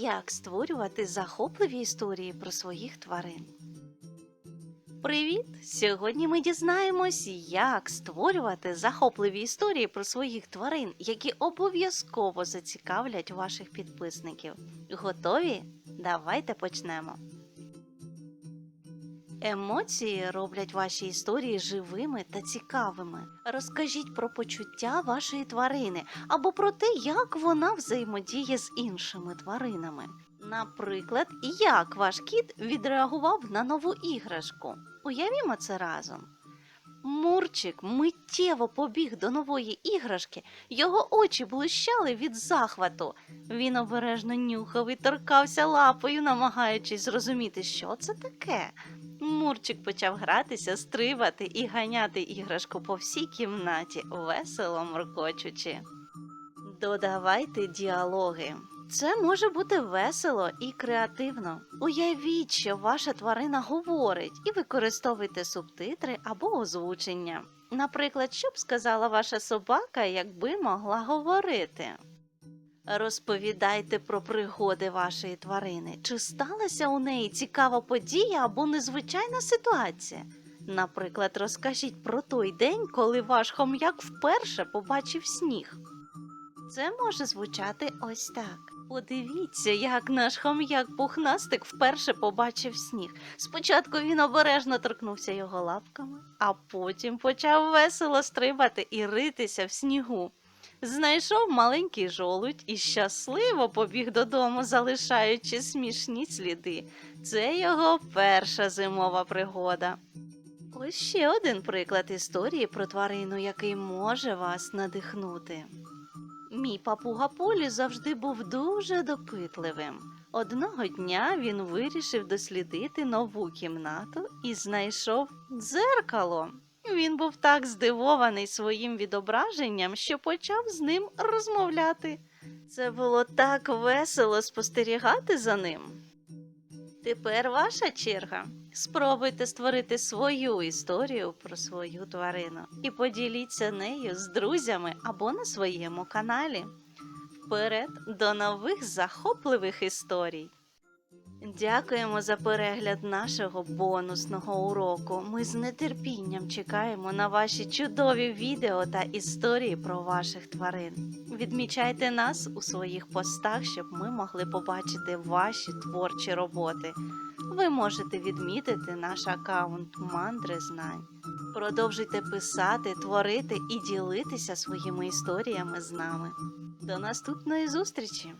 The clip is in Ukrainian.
як створювати захопливі історії про своїх тварин. Привіт! Сьогодні ми дізнаємось, як створювати захопливі історії про своїх тварин, які обов'язково зацікавлять ваших підписників. Готові? Давайте почнемо. Емоції роблять ваші історії живими та цікавими. Розкажіть про почуття вашої тварини або про те, як вона взаємодіє з іншими тваринами. Наприклад, як ваш кіт відреагував на нову іграшку. Уявімо це разом. Мурчик миттєво побіг до нової іграшки, його очі блищали від захвату. Він обережно нюхав і торкався лапою, намагаючись зрозуміти, що це таке. Мурчик почав гратися, стрибати і ганяти іграшку по всій кімнаті, весело моркочучи. Додавайте діалоги. Це може бути весело і креативно. Уявіть, що ваша тварина говорить, і використовуйте субтитри або озвучення. Наприклад, що б сказала ваша собака, якби могла говорити. Розповідайте про пригоди вашої тварини. Чи сталася у неї цікава подія або незвичайна ситуація? Наприклад, розкажіть про той день, коли ваш хом'як вперше побачив сніг. Це може звучати ось так. Подивіться, як наш хом'як пухнастик вперше побачив сніг. Спочатку він обережно торкнувся його лапками, а потім почав весело стрибати і ритися в снігу. Знайшов маленький жолудь і щасливо побіг додому, залишаючи смішні сліди. Це його перша зимова пригода. Ось ще один приклад історії про тварину, який може вас надихнути. Мій папуга Полі завжди був дуже допитливим. Одного дня він вирішив дослідити нову кімнату і знайшов дзеркало. Він був так здивований своїм відображенням, що почав з ним розмовляти. Це було так весело спостерігати за ним. Тепер ваша черга. Спробуйте створити свою історію про свою тварину і поділіться нею з друзями або на своєму каналі. Вперед до нових захопливих історій! Дякуємо за перегляд нашого бонусного уроку. Ми з нетерпінням чекаємо на ваші чудові відео та історії про ваших тварин. Відмічайте нас у своїх постах, щоб ми могли побачити ваші творчі роботи. Ви можете відмітити наш аккаунт Мандри Знань. Продовжуйте писати, творити і ділитися своїми історіями з нами. До наступної зустрічі!